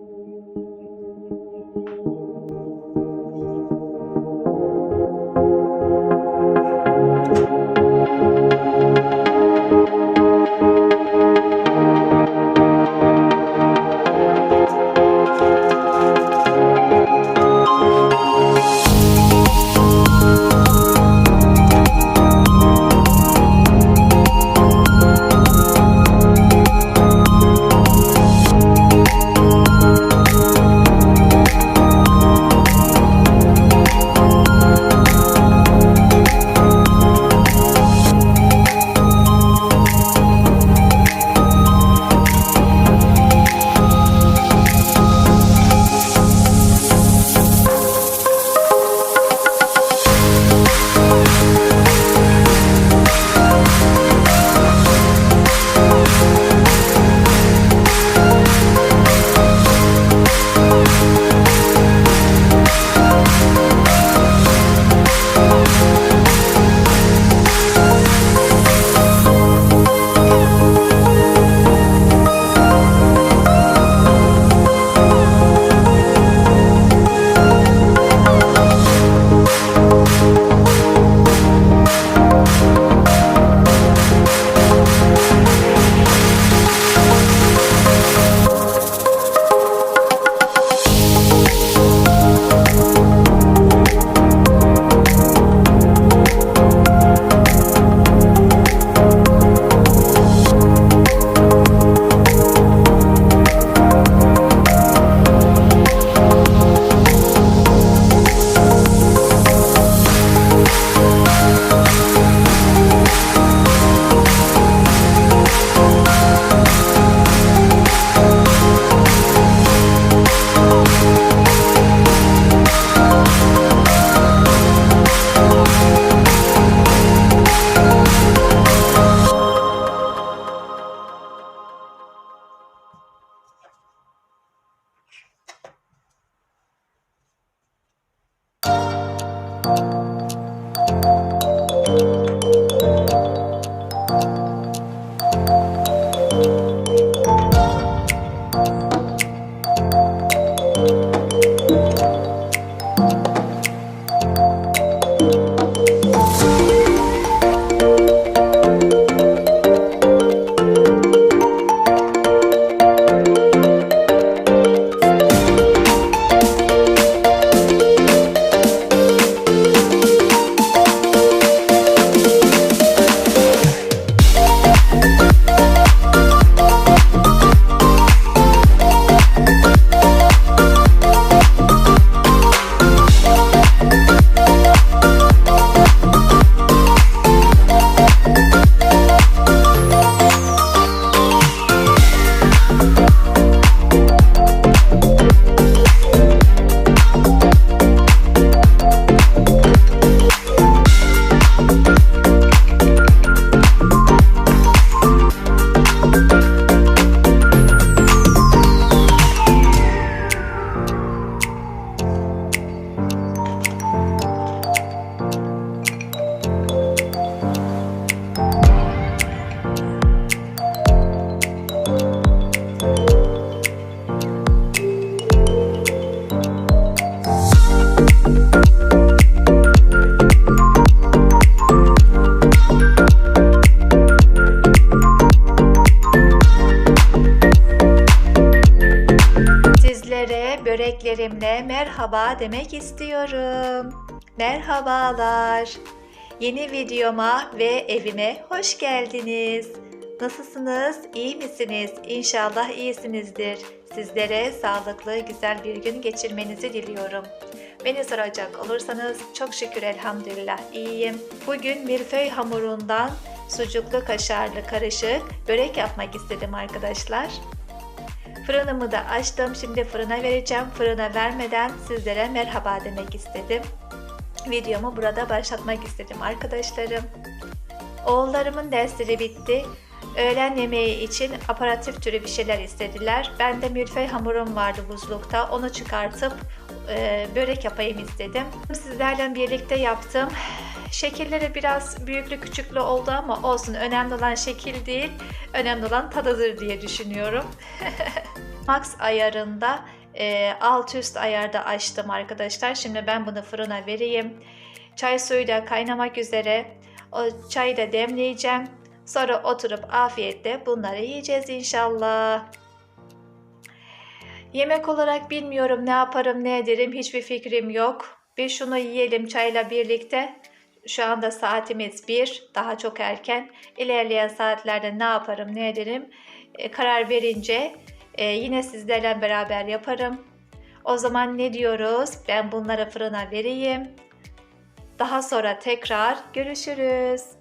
Sizlere merhaba demek istiyorum. Merhabalar. Yeni videoma ve evime hoş geldiniz. Nasılsınız? İyi misiniz? İnşallah iyisinizdir. Sizlere sağlıklı, güzel bir gün geçirmenizi diliyorum. Beni soracak olursanız çok şükür elhamdülillah iyiyim. Bugün milföy hamurundan sucuklu kaşarlı karışık börek yapmak istedim arkadaşlar. Fırınımı da açtım. Şimdi fırına vereceğim. Fırına vermeden sizlere merhaba demek istedim. Videomu burada başlatmak istedim arkadaşlarım. Oğullarımın dersleri bitti. Öğlen yemeği için aparatif türü bir şeyler istediler. Ben de milföy hamurum vardı buzlukta. Onu çıkartıp e, börek yapayım istedim. Sizlerle birlikte yaptım. Şekilleri biraz büyüklü küçüklü oldu ama olsun. Önemli olan şekil değil, önemli olan tadıdır diye düşünüyorum. Max ayarında e, alt üst ayarda açtım arkadaşlar. Şimdi ben bunu fırına vereyim. Çay suyu da kaynamak üzere. O çayı da demleyeceğim. Sonra oturup afiyetle bunları yiyeceğiz inşallah. Yemek olarak bilmiyorum ne yaparım ne ederim hiçbir fikrim yok. Bir şunu yiyelim çayla birlikte. Şu anda saatimiz 1, daha çok erken. İlerleyen saatlerde ne yaparım ne ederim e, karar verince e, yine sizlerle beraber yaparım. O zaman ne diyoruz? Ben bunları fırına vereyim. Daha sonra tekrar görüşürüz.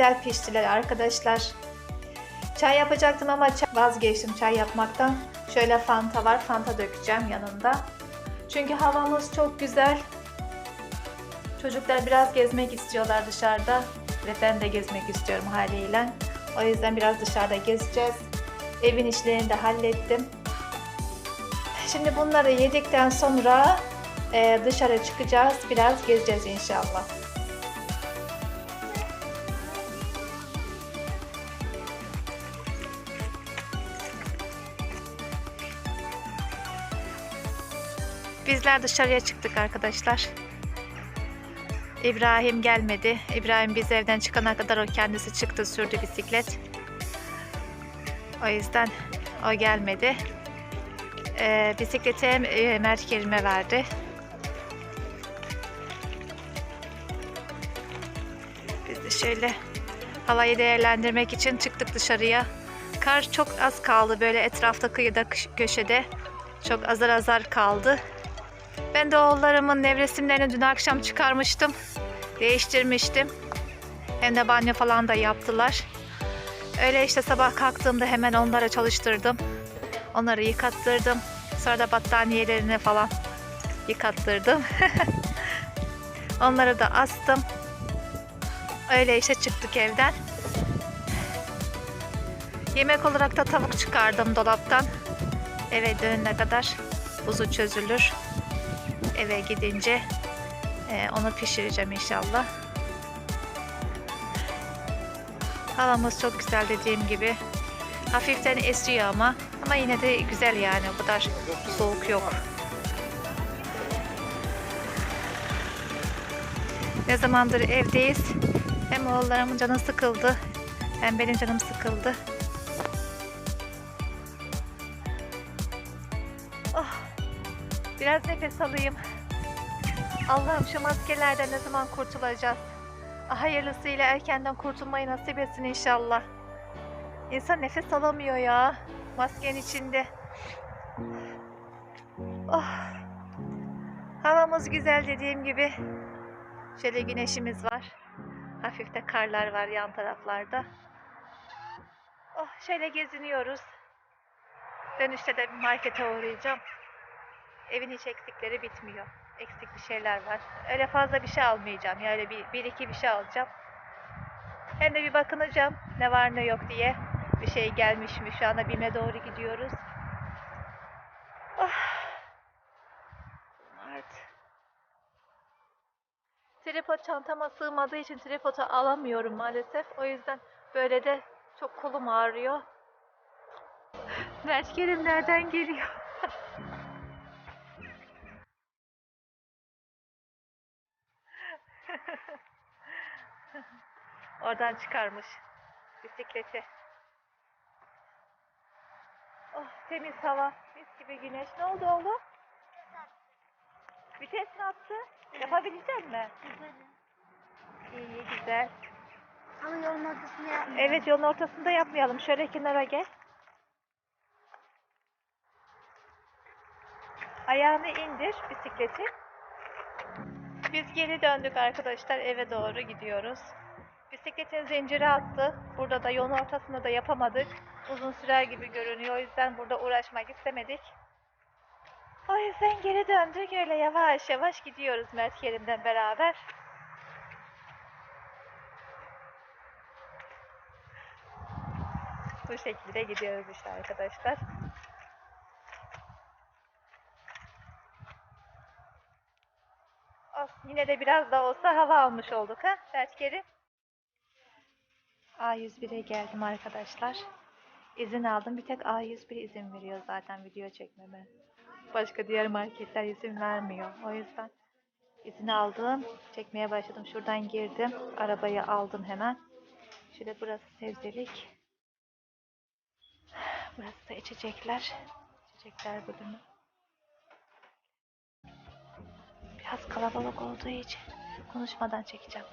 Güzel piştiler arkadaşlar. Çay yapacaktım ama vazgeçtim çay yapmaktan. Şöyle fanta var, fanta dökeceğim yanında. Çünkü havamız çok güzel. Çocuklar biraz gezmek istiyorlar dışarıda ve ben de gezmek istiyorum haliyle. O yüzden biraz dışarıda gezeceğiz. Evin işlerini de hallettim. Şimdi bunları yedikten sonra e, dışarı çıkacağız. Biraz gezeceğiz inşallah. Bizler dışarıya çıktık arkadaşlar. İbrahim gelmedi. İbrahim biz evden çıkana kadar o kendisi çıktı sürdü bisiklet. O yüzden o gelmedi. Ee, bisikleti e, Mert Kerim'e verdi. Biz de şöyle havayı değerlendirmek için çıktık dışarıya. Kar çok az kaldı böyle etrafta kıyıda köşede. Çok azar azar kaldı. Ben de oğullarımın nevresimlerini dün akşam çıkarmıştım. Değiştirmiştim. Hem de banyo falan da yaptılar. Öyle işte sabah kalktığımda hemen onlara çalıştırdım. Onları yıkattırdım. Sonra da battaniyelerini falan yıkattırdım. Onları da astım. Öyle işte çıktık evden. Yemek olarak da tavuk çıkardım dolaptan. Eve dönene kadar buzu çözülür eve gidince e, onu pişireceğim inşallah. Havamız çok güzel dediğim gibi. Hafiften esiyor ama ama yine de güzel yani o kadar soğuk yok. Ne zamandır evdeyiz. Hem oğullarımın canı sıkıldı hem benim canım sıkıldı. Nefes alayım. Allah'ım şu maskelerden ne zaman kurtulacağız? Hayırlısıyla erkenden kurtulmayı nasip etsin inşallah. İnsan nefes alamıyor ya maskenin içinde. Oh. Havamız güzel dediğim gibi. Şöyle güneşimiz var. Hafif de karlar var yan taraflarda. Oh, şöyle geziniyoruz. Dönüşte de bir markete uğrayacağım. Evin hiç eksikleri bitmiyor. Eksik bir şeyler var. Öyle fazla bir şey almayacağım. Yani bir, bir iki bir şey alacağım. Hem de bir bakınacağım ne var ne yok diye. Bir şey gelmiş mi? Şu anda BİM'e doğru gidiyoruz. Ah. Evet. Tripod çantama sığmadığı için tripodu alamıyorum maalesef. O yüzden böyle de çok kolum ağrıyor. Mert Kerim nereden geliyor? Oradan çıkarmış bisikleti. temiz hava, mis gibi güneş. Ne oldu oğlum? Vites mi attı? Yapabilecek mi? İyi, iyi, güzel. Ama yolun ortasında yapmıyorum. Evet yolun ortasında yapmayalım. Şöyle kenara gel. Ayağını indir bisikleti. Biz geri döndük arkadaşlar. Eve doğru gidiyoruz. Bisikletin zinciri attı. Burada da yolun ortasında da yapamadık. Uzun sürer gibi görünüyor. O yüzden burada uğraşmak istemedik. O yüzden geri döndük. Öyle yavaş yavaş gidiyoruz Mert Kerim'den beraber. Bu şekilde gidiyoruz işte arkadaşlar. Olsun, yine de biraz da olsa hava almış olduk ha Berkerim. A101'e geldim arkadaşlar. İzin aldım. Bir tek A101 izin veriyor zaten video çekmeme. Başka diğer marketler izin vermiyor. O yüzden izin aldım. Çekmeye başladım. Şuradan girdim. Arabayı aldım hemen. Şöyle burası sebzelik. Burası da içecekler. İçecekler bölümü. Biraz kalabalık olduğu için konuşmadan çekeceğim.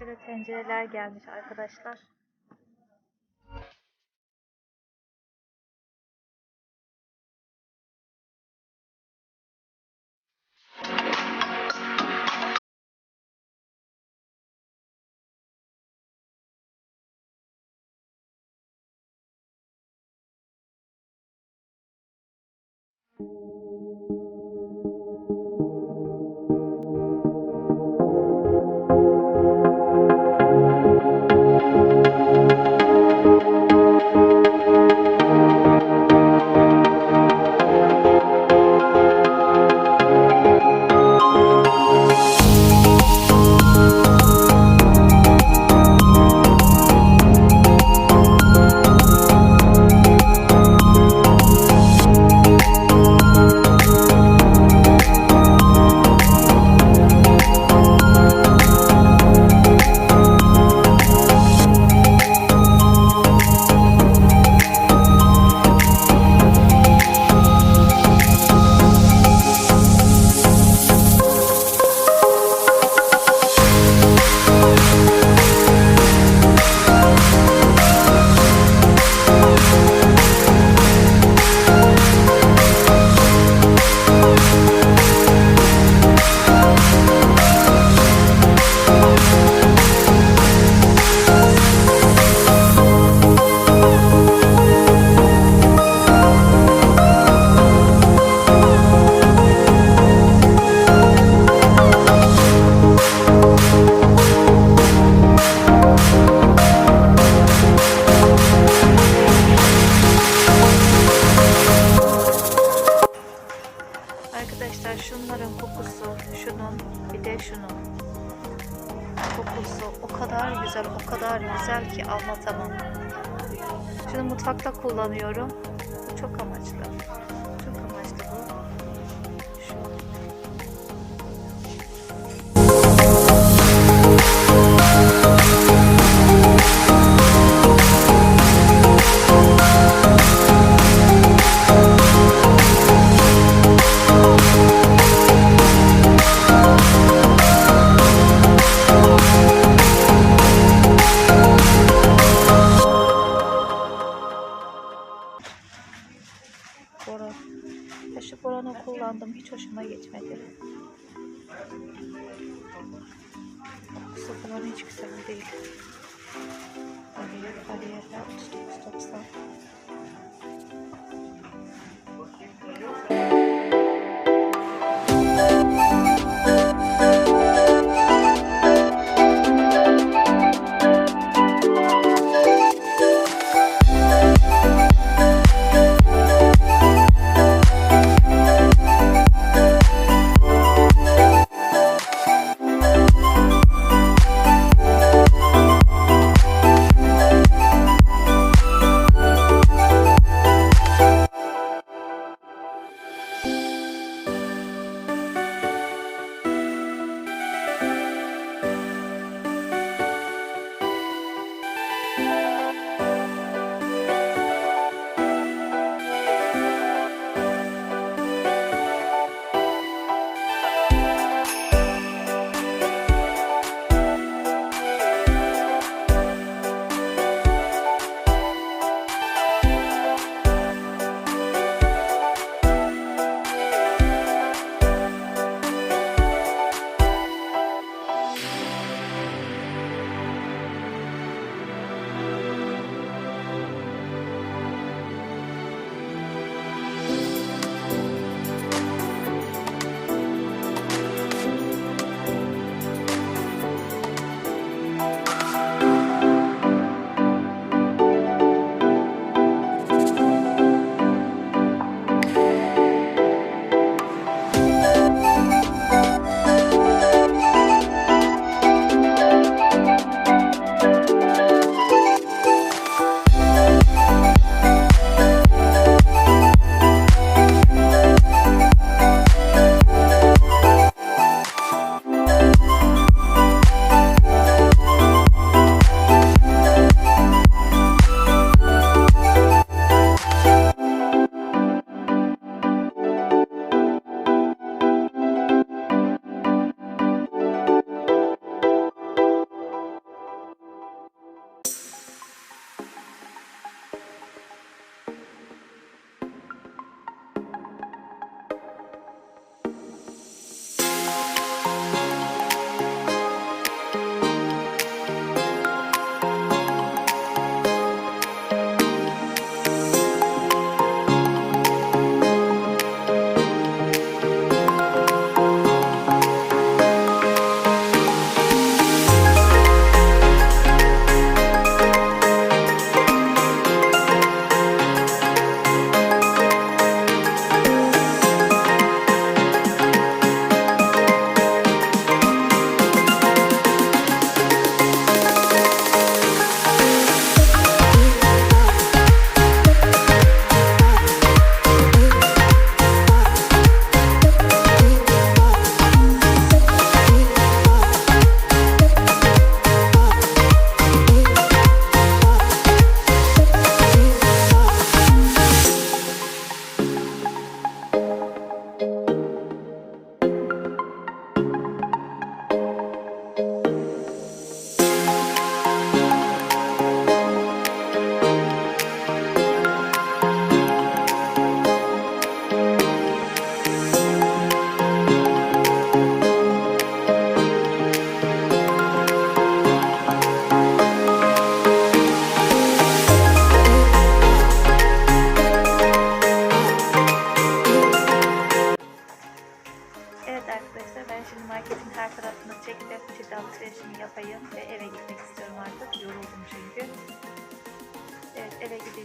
Böyle tencereler gelmiş arkadaşlar. Arkadaşlar güzel, o kadar güzel ki anlatamam. Şunu mutfakta kullanıyorum. Kullandım. Hiç hoşuma gitmedi. Kokusu falan hiç güzel değil. Bariyer, bariyerler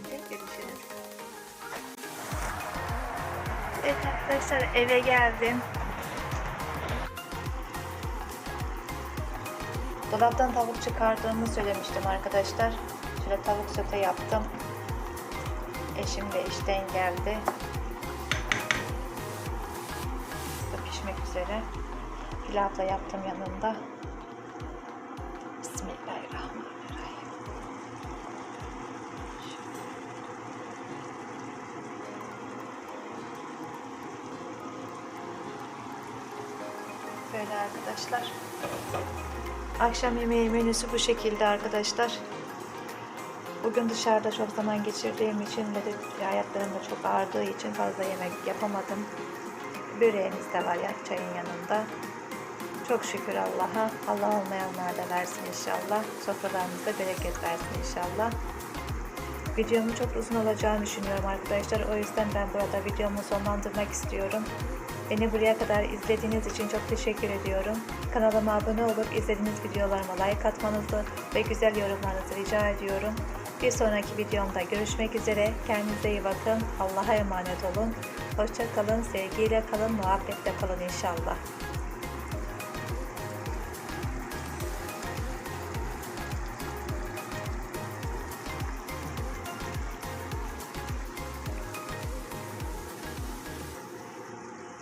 gelince görüşürüz. Evet arkadaşlar eve geldim. Dolaptan tavuk çıkardığımı söylemiştim arkadaşlar. Şöyle tavuk sote yaptım. Eşim de işten geldi. Bu pişmek üzere. Pilav da yaptım yanında. Akşam yemeği menüsü bu şekilde arkadaşlar. Bugün dışarıda çok zaman geçirdiğim için ve de ayaklarım da çok ağrıdığı için fazla yemek yapamadım. Böreğimiz de var ya çayın yanında. Çok şükür Allah'a. Allah olmayanlar da versin inşallah. Sofralarımızda bereket versin inşallah. Videomun çok uzun olacağını düşünüyorum arkadaşlar. O yüzden ben burada videomu sonlandırmak istiyorum. Beni buraya kadar izlediğiniz için çok teşekkür ediyorum. Kanalıma abone olup izlediğiniz videolarıma like atmanızı ve güzel yorumlarınızı rica ediyorum. Bir sonraki videomda görüşmek üzere. Kendinize iyi bakın. Allah'a emanet olun. Hoşça kalın, sevgiyle kalın, muhabbetle kalın inşallah.